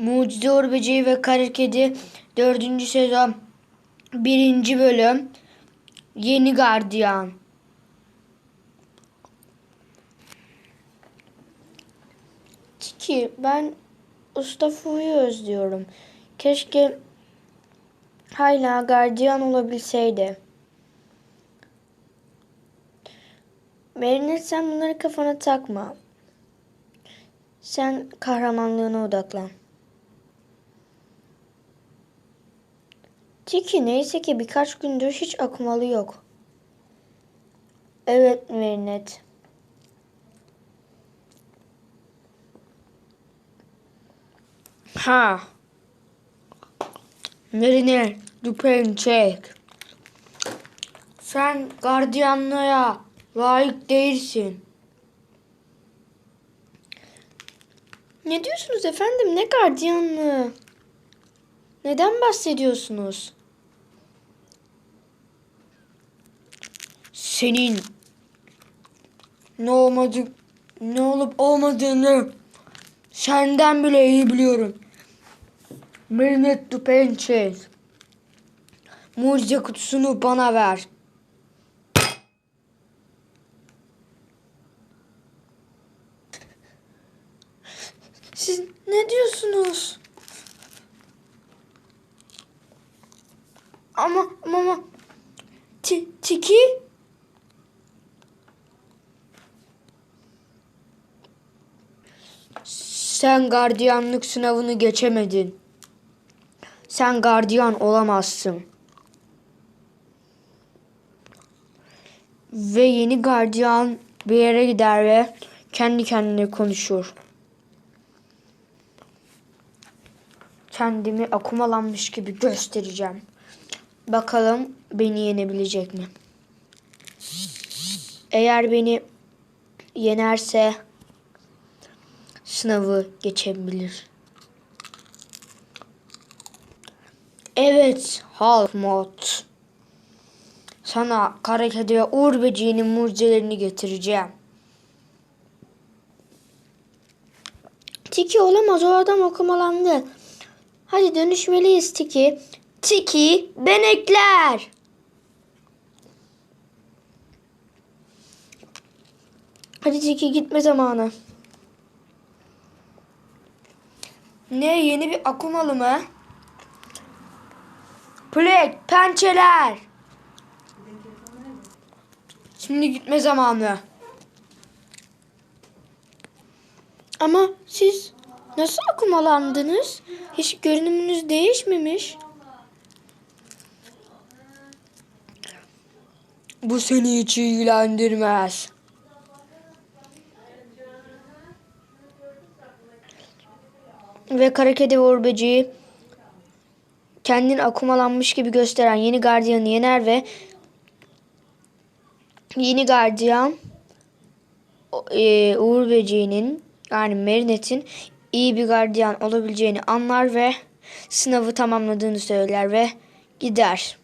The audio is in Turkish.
Mucize Uğur Böceği ve Kara Kedi 4. sezon 1. bölüm Yeni Gardiyan Tiki ben Usta Fu'yu özlüyorum. Keşke hala gardiyan olabilseydi. Merinet sen bunları kafana takma. Sen kahramanlığına odaklan. Tiki neyse ki birkaç gündür hiç akumalı yok. Evet Merinet. Ha. Merinet, Dupin çek. Sen gardiyanlığa layık değilsin. Ne diyorsunuz efendim? Ne gardiyanlığı? Neden bahsediyorsunuz? Senin ne olmadı ne olup olmadığını senden bile iyi biliyorum. Merinet Dupençe. Mucize kutusunu bana ver. Siz ne diyorsunuz? Ama ama ama Ti- Tiki Sen gardiyanlık sınavını geçemedin. Sen gardiyan olamazsın. Ve yeni gardiyan bir yere gider ve kendi kendine konuşur. Kendimi akumalanmış gibi göstereceğim. Bakalım beni yenebilecek mi? Eğer beni yenerse sınavı geçebilir. Evet, Halk Mod. Sana kara kedi ve uğur böceğinin mucizelerini getireceğim. Tiki olamaz, o adam okumalandı. Hadi dönüşmeliyiz Tiki. Tiki, benekler. Hadi Tiki gitme zamanı. Ne yeni bir akumalı mı? Plek, pençeler. Şimdi gitme zamanı. Ama siz nasıl akumalandınız? Hiç görünümünüz değişmemiş. Bu seni hiç ilgilendirmez. Ve kara kedi ve uğur böceği kendini akumalanmış gibi gösteren yeni gardiyanı yener ve yeni gardiyan e, Uğur Böceği'nin yani Marinette'in iyi bir gardiyan olabileceğini anlar ve sınavı tamamladığını söyler ve gider.